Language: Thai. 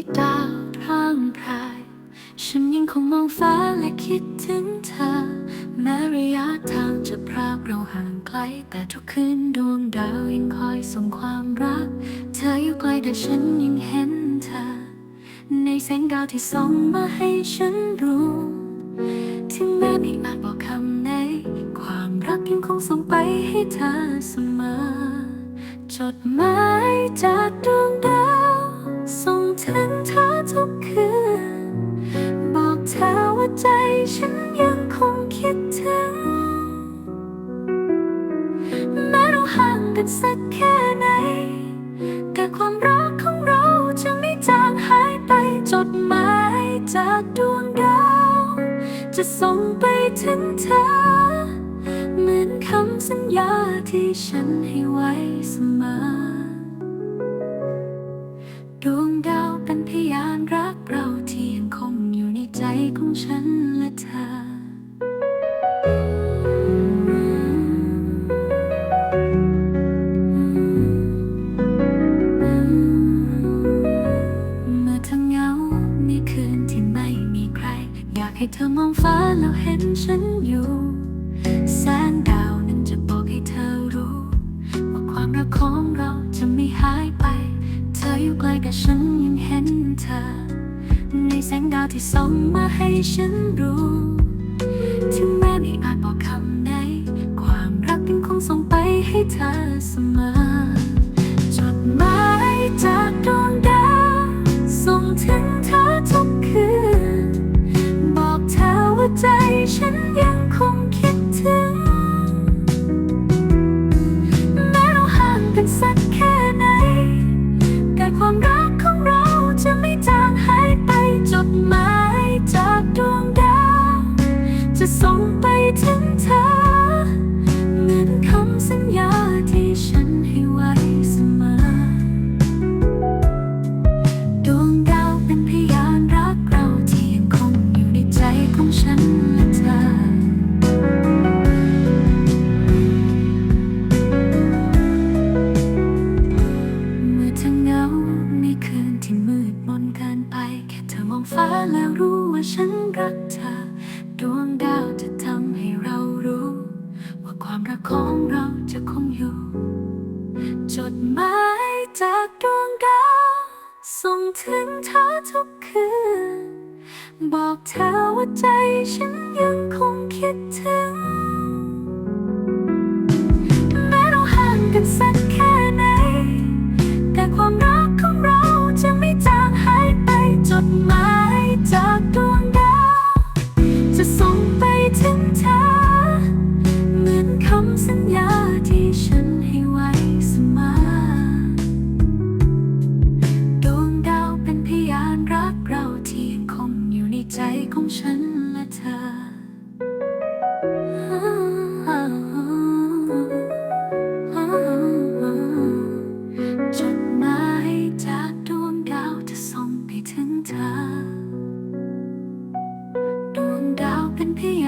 ที่ดาวร่างพราย ฉันยังคงมองฟ้าและคิดถึงเธอ แม้ระยะทางจะพรากเราห่างไกล แต่ทุกคืนดวงดาวยังคอยส่งความรัก เธออยู่ไกลแต่ฉันยังเห็นเธอ ในแสงดาวที่ส่องมาให้ฉันรู้ถึงแม้ไม่อาจบอกคำไหนความรักยังคงส่งไปให้เธอเสมอ จดหมายจากดวงดาวส่ง ถึงเธอทุกคืน บอกเธอว่าใจฉันยังคงคิดถึง แม้เราห่างกันสักแค่ไหน แต่ความรักของเราจะไม่จางหายไปจดหมายจากดวงดาว จะส่งไปถึงเธอ เหมือนคำสัญญาที่ฉันให้ไว้เสมอ ฉันและเธอ เมื่อเธอเหงาในคืนที่ไม่มีใคร อยากให้เธอมองฟ้าแล้วเห็นฉันอยู่ แสงดาวนั้นจะบอกให้เธอรู้ ว่าความรักของเราจะไม่หายไป เธออยู่ไกลแต่ฉันยังเห็นเธอ ในแสงดาวที่ส่องมาให้ฉันรู้ ถึงแม้ไม่อาจบอกคำใด ความรักยังคงส่งไปให้เธอเสมอ จดหมายจากดวงดาวส่งถึงเธอทุกคืน บอกเธอว่าใจฉันยัง จะส่งไปถึงเธอ จากดวงดาวส่งถึงเธอทุกคืน บอกเธอว่าใจฉัน ฉันและเธอ จดหมายจากดวงดาวจะส่งไปถึงเธอ ดวงดาวเป็นเพียง